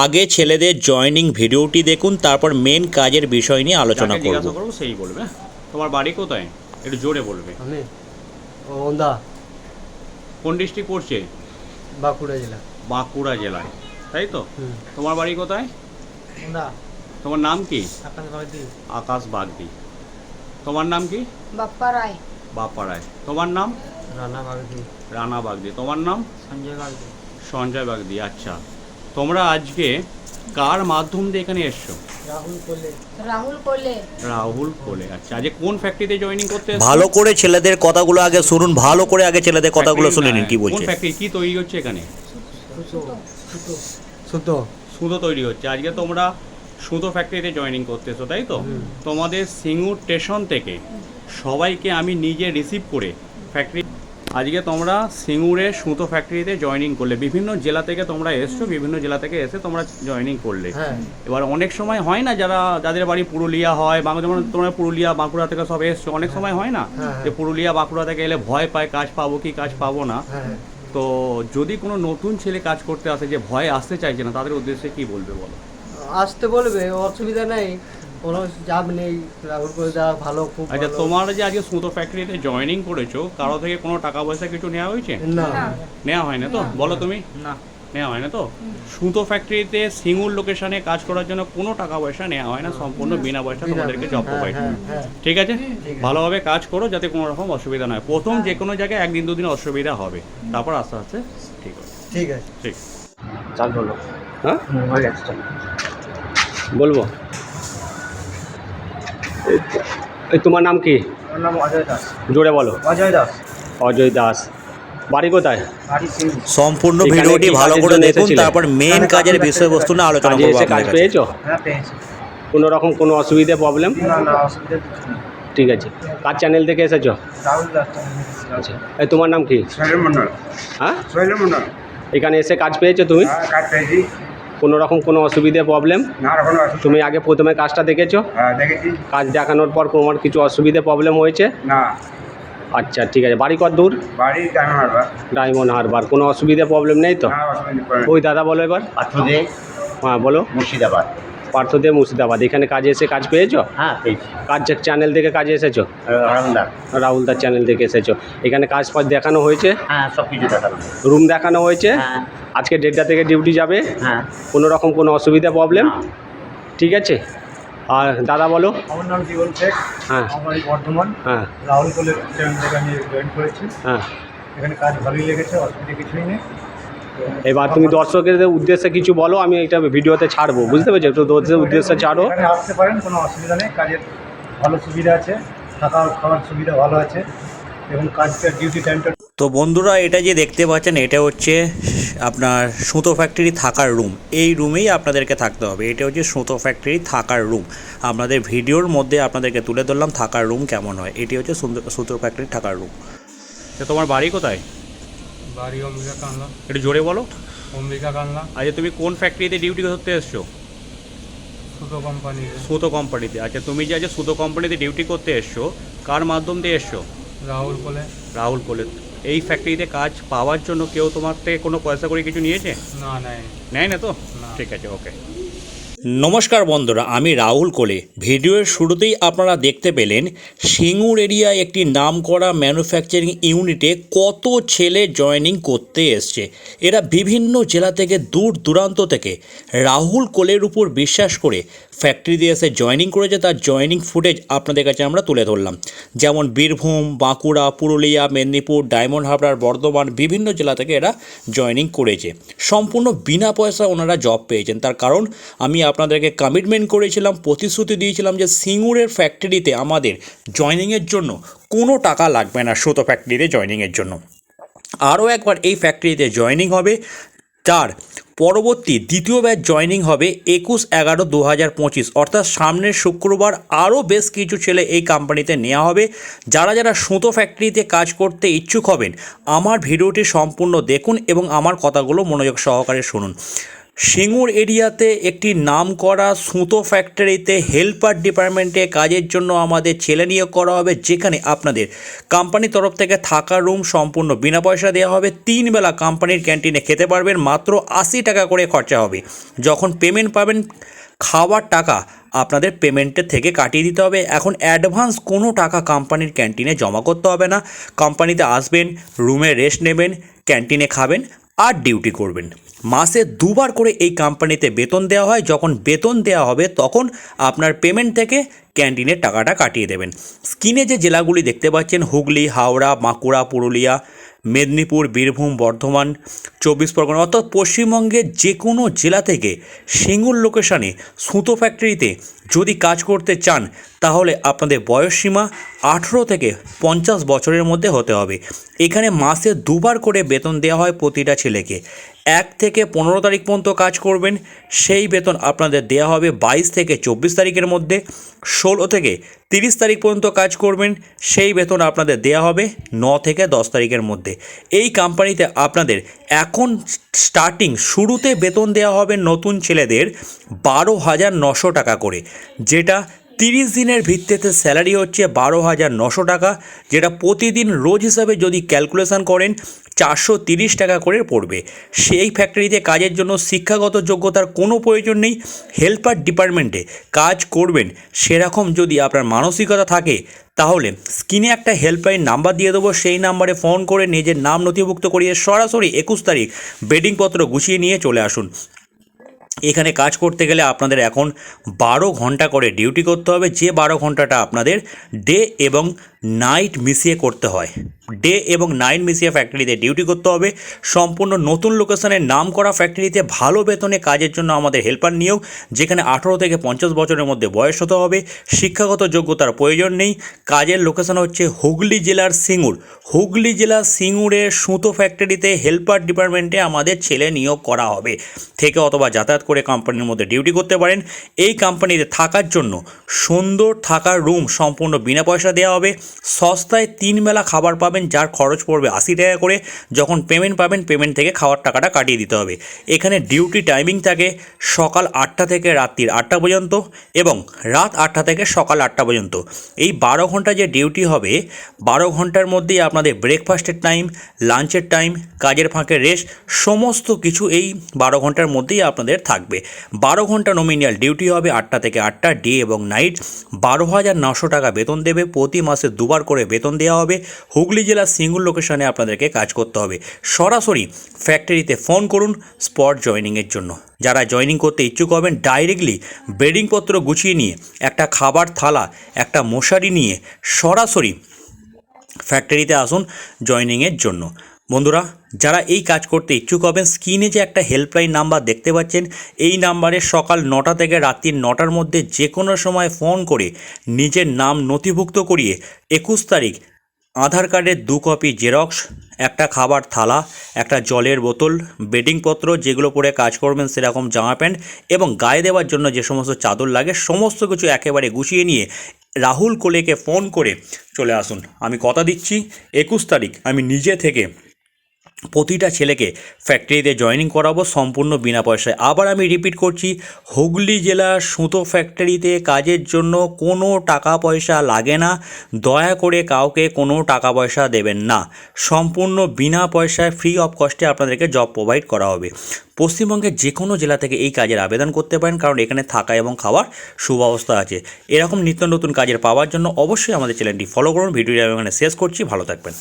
আগে ছেলেদের জয়েনিং ভিডিওটি দেখুন তারপর মেন কাজের বিষয় নিয়ে আলোচনা করব জিজ্ঞাসা করব। সেই বলবে হ্যাঁ? তোমার বাড়ি কোথায়? একটু জোরে বলবে। আমি? ওন্দা। কোন ডিস্ট্রিক্ট পড়ছে? বাঁকুড়া জেলা। বাঁকুড়া জেলায় তাই তো? তোমার বাড়ি কোথায়? ওন্দা। তোমার নাম কি? আকাশ বাগদি। আকাশ বাগদি। তোমার নাম কি? বাপ্পা রায়। বাপাড়ায় তোমার নাম? রানা বাগদি। রানা বাগদি। তোমার নাম? সঞ্জয় বাগদি। সঞ্জয় বাগদি আচ্ছা। তোমরা আজকে কার মাধ্যম দিয়ে এখানে এসছো? রাহুল কোলে। রাহুল কোলে। রাহুল কোলে আচ্ছা। আজকে কোন ফ্যাক্টরিতে জয়েনিং করতে ভালো করে ছেলেদের কথাগুলো আগে শুনুন ভালো করে আগে ছেলেদের কথাগুলো শুনে নিন কি কোন বলছে? ফ্যাক্টরি কি তৈরি হচ্ছে এখানে? সুতো সুতো। সুতো। সুতো তৈরি হচ্ছে। আজকে তোমরা সুতো ফ্যাক্টরিতে জয়েনিং করতেছো তাই তো? তোমাদের সিঙ্গুর স্টেশন থেকে সবাইকে আমি নিজে রিসিভ করে ফ্যাক্টরি আজকে তোমরা সিঙ্গুরে সুতো ফ্যাক্টরিতে জয়েনিং করলে। বিভিন্ন জেলা থেকে তোমরা এসছো বিভিন্ন জেলা থেকে এসে তোমরা জয়েনিং করলে। হ্যাঁ। এবার অনেক সময় হয় না যারা যাদের বাড়ি পুরুলিয়া হয় বা যেমন তোমরা পুরুলিয়া বাঁকুড়া থেকে সব এসছো অনেক সময় হয় না হ্যাঁ, যে পুরুলিয়া বাঁকুড়া থেকে এলে ভয় পায় কাজ পাবো কি কাজ পাবো না। হ্যাঁ। তো যদি কোনো নতুন ছেলে কাজ করতে আসে যে ভয় আসতে চাইছে না তাদের উদ্দেশ্যে কি বলবে বলো? আসতে বলবে অসুবিধা নেই। কোনো চাপ নেই রাহুল কোলে দেওয়া ভালো খুব আচ্ছা তোমার যে আজকে সুতো ফ্যাক্টরিতে জয়েনিং করেছ কারও থেকে কোনো টাকা পয়সা কিছু নেওয়া হয়েছে? না। নেওয়া হয় না। তো বলো তুমি। না। নেওয়া হয় না তো সুতো ফ্যাক্টরিতে সিঙ্গুর লোকেশনে কাজ করার জন্য কোনো টাকা পয়সা নেওয়া হয় না? সম্পূর্ণ বিনা পয়সা তোমাদেরকে জব হ্যাঁ, প্রোভাইড হ্যাঁ, হ্যাঁ। ঠিক আছে? ভালোভাবে কাজ করো যাতে কোনো রকম অসুবিধা না হয়। প্রথম যে কোনো জায়গায় একদিন দুদিন অসুবিধা হবে। তারপর আস্তে আস্তে ঠিক হবে। ঠিক আছে। ঠিক। চাল বলো। হ্যাঁ। বলব? তোমার নাম কি? নাম অজয় দাস। জোরে বলো। অজয় দাস। অজয় দাস। বাড়ি কোথায়? সম্পূর্ণ এখানে ভিডিওটি ভালো করে দেখুন তারপর মেন কাজের কাজের বিষয়বস্তু নিয়ে আলোচনা কাজে এসে কাজ আপনাদের কাছে। পেয়েছ? হ্যাঁ পেয়েছি। কোনো রকম কোনো অসুবিধা প্রবলেম না না অসুবিধা কিছু নেই। ঠিক আছে। কার চ্যানেল থেকে এসেছ? আচ্ছা। এই তোমার নাম কি? মন্ডল। হ্যাঁ? মন্ডল। এখানে এসে কাজ পেয়েছ তুমি? হ্যাঁ কাজ পেয়েছি। কোনো রকম কোনো অসুবিধে প্রবলেম তুমি আগে প্রথমে কাজটা দেখেছ? হ্যাঁ কাজ দেখানোর পর তোমার কিছু অসুবিধে প্রবলেম হয়েছে? না। আচ্ছা ঠিক আছে। বাড়ি কত দূর বাড়ি ডায়মন্ড হারবার। কোনো অসুবিধা প্রবলেম নেই তো? ওই দাদা বলো এবার। হ্যাঁ বলো। মুর্শিদাবাদ। পার্থদে মুর্শিদাবাদ। এখানে কাজে এসে কাজ পেয়েছ? হ্যাঁ পেয়েছি। কাজ চ্যানেল থেকে কাজে এসেছ? আরামদার রাহুল দার চ্যানেল থেকে এসেছ। এখানে কাজ ফাজ দেখানো হয়েছে? হ্যাঁ সব কিছু দেখানো রুম দেখানো হয়েছে? হ্যাঁ। আজকে দেড়টা থেকে ডিউটি যাবে? হ্যাঁ। কোনো রকম কোনো অসুবিধা প্রবলেম ঠিক আছে। আর দাদা বলো। আমার নাম জীবন শেখ। হ্যাঁ। আমার বর্ধমান। হ্যাঁ। রাহুল কোলের চ্যানেল থেকে আমি জয়েন করেছি। হ্যাঁ। এখানে কাজ ভালোই লেগেছে অসুবিধা কিছুই নেই। এবার তুমি দর্শকের উদ্দেশ্যে কিছু বলো আমি এটা ভিডিওতে ছাড়বো বুঝতে পেরেছ? একটু দর্শকের উদ্দেশ্যে ছাড়ো। আসতে পারেন কোনো অসুবিধা নেই কাজের ভালো সুবিধা আছে থাকা খাওয়ার সুবিধা ভালো আছে এবং কাজটা ডিউটি টাইমটা তো বন্ধুরা এটা যে দেখতে পাচ্ছেন এটা হচ্ছে আপনার সুতো ফ্যাক্টরি থাকার রুম এই রুমেই আপনাদেরকে থাকতে হবে। এটা হচ্ছে সুতো ফ্যাক্টরি থাকার রুম আপনাদের ভিডিওর মধ্যে আপনাদেরকে তুলে ধরলাম থাকার রুম কেমন হয়। এটি হচ্ছে সুন্দর- সুতো ফ্যাক্টরি থাকার রুম তো তোমার বাড়ি কোথায়? বাড়ি অম্বিকা কানলা। একটু জোরে বলো। অম্বিকা কানলা। আচ্ছা তুমি কোন ফ্যাক্টরিতে ডিউটি করতে এসছো? সুতো কোম্পানির সুতো কোম্পানিতে। আচ্ছা তুমি যে আজ সুতো কোম্পানিতে ডিউটি করতে এসছো কার মাধ্যম দিয়ে এসছো? রাহুল কোলে। রাহুল কোলে। এই ফ্যাক্টরিতে কাজ পাওয়ার জন্য কেউ তোমার থেকে কোনো পয়সা করে কিছু নিয়েছে? না নাই নেয় না। তো ঠিক আছে ওকে নমস্কার বন্ধুরা, আমি রাহুল কোলে। ভিডিওর শুরুতেই আপনারা দেখতে পেলেন, সিঙ্গুর এরিয়ায় একটি নাম করা ম্যানুফ্যাকচারিং ইউনিটে কত ছেলে জয়েনিং করতে এসছে। এরা বিভিন্ন জেলা থেকে, দূর দূরান্ত থেকে রাহুল কোলের উপর বিশ্বাস করে ফ্যাক্টরিতে এসে জয়েনিং করেছে, তার জয়েনিং ফুটেজ আপনাদের কাছে আমরা তুলে ধরলাম। যেমন বীরভূম, বাঁকুড়া, পুরুলিয়া, মেদিনীপুর, ডায়মন্ড হাবড়ার বর্ধমান, বিভিন্ন জেলা থেকে এরা জয়েনিং করেছে। সম্পূর্ণ বিনা পয়সা ওনারা জব পেয়েছেন। তার কারণ, আমি আপনাদেরকে কমিটমেন্ট করেছিলাম, প্রতিশ্রুতি দিয়েছিলাম যে সিঙ্গুরের ফ্যাক্টরিতে আমাদের জয়েনিংয়ের জন্য কোনো টাকা লাগবে না সুতো ফ্যাক্টরিতে জয়েনিংয়ের জন্য। আরও একবার এই ফ্যাক্টরিতে জয়েনিং হবে, তার পরবর্তী দ্বিতীয় ব্যাচ জয়েনিং হবে একুশ এগারো দু হাজার পঁচিশ। অর্থাৎ সামনের শুক্রবার আরও বেশ কিছু ছেলে এই কোম্পানিতে নেওয়া হবে। যারা যারা সুতো ফ্যাক্টরিতে কাজ করতে ইচ্ছুক হবেন, আমার ভিডিওটি সম্পূর্ণ দেখুন এবং আমার কথাগুলো মনোযোগ সহকারে শুনুন। সিঙ্গুর এরিয়াতে একটি নাম করা সুতো ফ্যাক্টরিতে হেল্পার ডিপার্টমেন্টে কাজের জন্য আমাদের ছেলে নিয়োগ করা হবে, যেখানে আপনাদের কোম্পানির তরফ থেকে থাকার রুম সম্পূর্ণ বিনা পয়সা দেওয়া হবে। তিন বেলা কোম্পানির ক্যান্টিনে খেতে পারবেন, মাত্র আশি টাকা করে খরচা হবে। যখন পেমেন্ট পাবেন, খাওয়ার টাকা আপনাদের পেমেন্টের থেকে কাটিয়ে দিতে হবে। এখন অ্যাডভান্স কোনো টাকা কোম্পানির ক্যান্টিনে জমা করতে হবে না। কোম্পানিতে আসবেন রুমে রেস্ট নেবেন ক্যান্টিনে খাবেন আর ডিউটি করবেন। মাসে দুবার করে এই কোম্পানিতে বেতন দেওয়া হয়। যখন বেতন দেওয়া হবে, তখন আপনার পেমেন্ট থেকে ক্যান্টিনের টাকাটা কাটিয়ে দেবেন। স্ক্রিনে যে জেলাগুলি দেখতে পাচ্ছেন, হুগলি, হাওড়া, বাঁকুড়া, পুরুলিয়া, মেদিনীপুর, বীরভূম, বর্ধমান, চব্বিশ পরগনা অর্থাৎ পশ্চিমবঙ্গের যে কোনো জেলা থেকে সিঙ্গুর লোকেশনে সুতো ফ্যাক্টরিতে যদি কাজ করতে চান, তাহলে আপনাদের বয়সসীমা আঠেরো থেকে পঞ্চাশ বছরের মধ্যে হতে হবে। এখানে মাসে দুবার করে বেতন দেওয়া হয় প্রতিটা ছেলেকে। এক থেকে পনেরো তারিখ পর্যন্ত কাজ করবেন। সেই বেতন আপনাদের দেওয়া হবে বাইশ থেকে চব্বিশ তারিখের মধ্যে। ষোলো থেকে তিরিশ তারিখ পর্যন্ত কাজ করবেন। সেই বেতন আপনাদের দেওয়া হবে ন থেকে দশ তারিখের মধ্যে। এই কোম্পানিতে আপনাদের এখন স্টার্টিং শুরুতে বেতন দেওয়া হবে নতুন ছেলেদের বারো হাজার নশো টাকা করে। যেটা তিরিশ দিনের ভিত্তিতে স্যালারি হচ্ছে বারো হাজার নশো টাকা, যেটা প্রতিদিন রোজ হিসাবে যদি ক্যালকুলেশন করেন, চারশো তিরিশ টাকা করে পড়বে। সেই ফ্যাক্টরিতে কাজের জন্য শিক্ষাগত যোগ্যতার কোনো প্রয়োজন নেই। হেল্পার ডিপার্টমেন্টে কাজ করবেন। সেরকম যদি আপনার মানসিকতা থাকে, তাহলে স্ক্রিনে একটা হেল্পলাইন নাম্বার দিয়ে দেবো। সেই নাম্বারে ফোন করে নিজের নাম নথিভুক্ত করিয়ে সরাসরি একুশ তারিখ বেডিংপত্র গুছিয়ে নিয়ে চলে আসুন। এখানে কাজ করতে গেলে আপনাদের এখন বারো ঘণ্টা করে ডিউটি করতে হবে। যে বারো ঘন্টাটা আপনাদের ডে এবং নাইট মিশিয়ে করতে হয়। ডে এবং নাইট মিশিয়ে ফ্যাক্টরিতে ডিউটি করতে হবে। সম্পূর্ণ নতুন লোকেশনের নাম করা ফ্যাক্টরিতে ভালো বেতনে কাজের জন্য আমাদের হেল্পার নিয়োগ, যেখানে আঠেরো থেকে পঞ্চাশ বছরের মধ্যে বয়স হতে হবে। শিক্ষাগত যোগ্যতার প্রয়োজন নেই। কাজের লোকেশন হচ্ছে হুগলি জেলার সিঙ্গুর। হুগলি জেলার সিঙ্গুরের সুতো ফ্যাক্টরিতে হেল্পার ডিপার্টমেন্টে আমাদের ছেলে নিয়োগ করা হবে। থেকে অথবা যাতায়াত করে কোম্পানির মধ্যে ডিউটি করতে পারেন। এই কোম্পানিতে থাকার জন্য সুন্দর থাকার রুম সম্পূর্ণ বিনা পয়সা দেওয়া হবে। সস্তায় তিন বেলা খাবার পাবেন, যার খরচ পড়বে আশি টাকা করে। যখন পেমেন্ট পাবেন পেমেন্ট থেকে খাওয়ার টাকাটা কাটিয়ে দিতে হবে। এখানে ডিউটি টাইমিং থাকে সকাল আটটা থেকে রাত্রির আটটা পর্যন্ত এবং রাত আটটা থেকে সকাল আটটা পর্যন্ত। এই বারো ঘণ্টা যে ডিউটি হবে, বারো ঘণ্টার মধ্যেই আপনাদের ব্রেকফাস্টের টাইম লাঞ্চের টাইম কাজের ফাঁকে রেস্ট সমস্ত কিছু এই বারো ঘণ্টার মধ্যেই আপনাদের থাকবে। বারো ঘণ্টা নমিনিয়াল ডিউটি হবে আটটা থেকে আটটা ডে এবং নাইট বারো হাজার নশো টাকা বেতন দেবে, প্রতি মাসে দুবার করে বেতন দেওয়া হবে। হুগলি জেলার সিঙ্গুর লোকেশনে আপনাদেরকে কাজ করতে হবে। সরাসরি ফ্যাক্টরিতে ফোন করুন স্পট জয়নিংয়ের জন্য। যারা জয়নিং করতে ইচ্ছুক হবেন ডাইরেক্টলি বেডিংপত্র গুছিয়ে নিয়ে, একটা খাবার থালা, একটা মশারি নিয়ে সরাসরি ফ্যাক্টরিতে আসুন জয়নিংয়ের জন্য। বন্ধুরা, যারা এই কাজ করতে ইচ্ছুক হবেন, স্ক্রিনে যে একটা হেল্পলাইন নাম্বার দেখতে পাচ্ছেন, এই নাম্বারে সকাল নটা থেকে রাত্রি নটার মধ্যে যে কোনো সময় ফোন করে নিজের নাম নথিভুক্ত করিয়ে একুশ তারিখ আধার কার্ডের দু কপি জেরক্স একটা খাবার থালা, একটা জলের বোতল বেডিংপত্র যেগুলো পরে কাজ করবেন সেরকম জামা প্যান্ট এবং গায়ে দেওয়ার জন্য যে সমস্ত চাদর লাগে, সমস্ত কিছু একেবারে গুছিয়ে নিয়ে রাহুল কোলেকে ফোন করে চলে আসুন। আমি কথা দিচ্ছি, একুশ তারিখ আমি নিজে থেকে প্রতিটা ছেলেকে ফ্যাক্টরিতে জয়েনিং করাবো সম্পূর্ণ বিনা পয়সায়। আবার আমি রিপিট করছি, হুগলি জেলার সুতো ফ্যাক্টরিতে কাজের জন্য কোনো টাকা পয়সা লাগে না। দয়া করে কাউকে কোনো টাকা পয়সা দেবেন না। সম্পূর্ণ বিনা পয়সায় ফ্রি অফ কস্টে আপনাদেরকে জব প্রোভাইড করা হবে। পশ্চিমবঙ্গের যে কোনো জেলা থেকে এই কাজের আবেদন করতে পারেন, কারণ এখানে থাকা এবং খাওয়ার সুব্যবস্থা আছে। এরকম নিত্য নতুন কাজের পাওয়ার জন্য অবশ্যই আমাদের চ্যানেলটি ফলো করুন। ভিডিওটি আমি এখানে শেষ করছি। ভালো থাকবেন।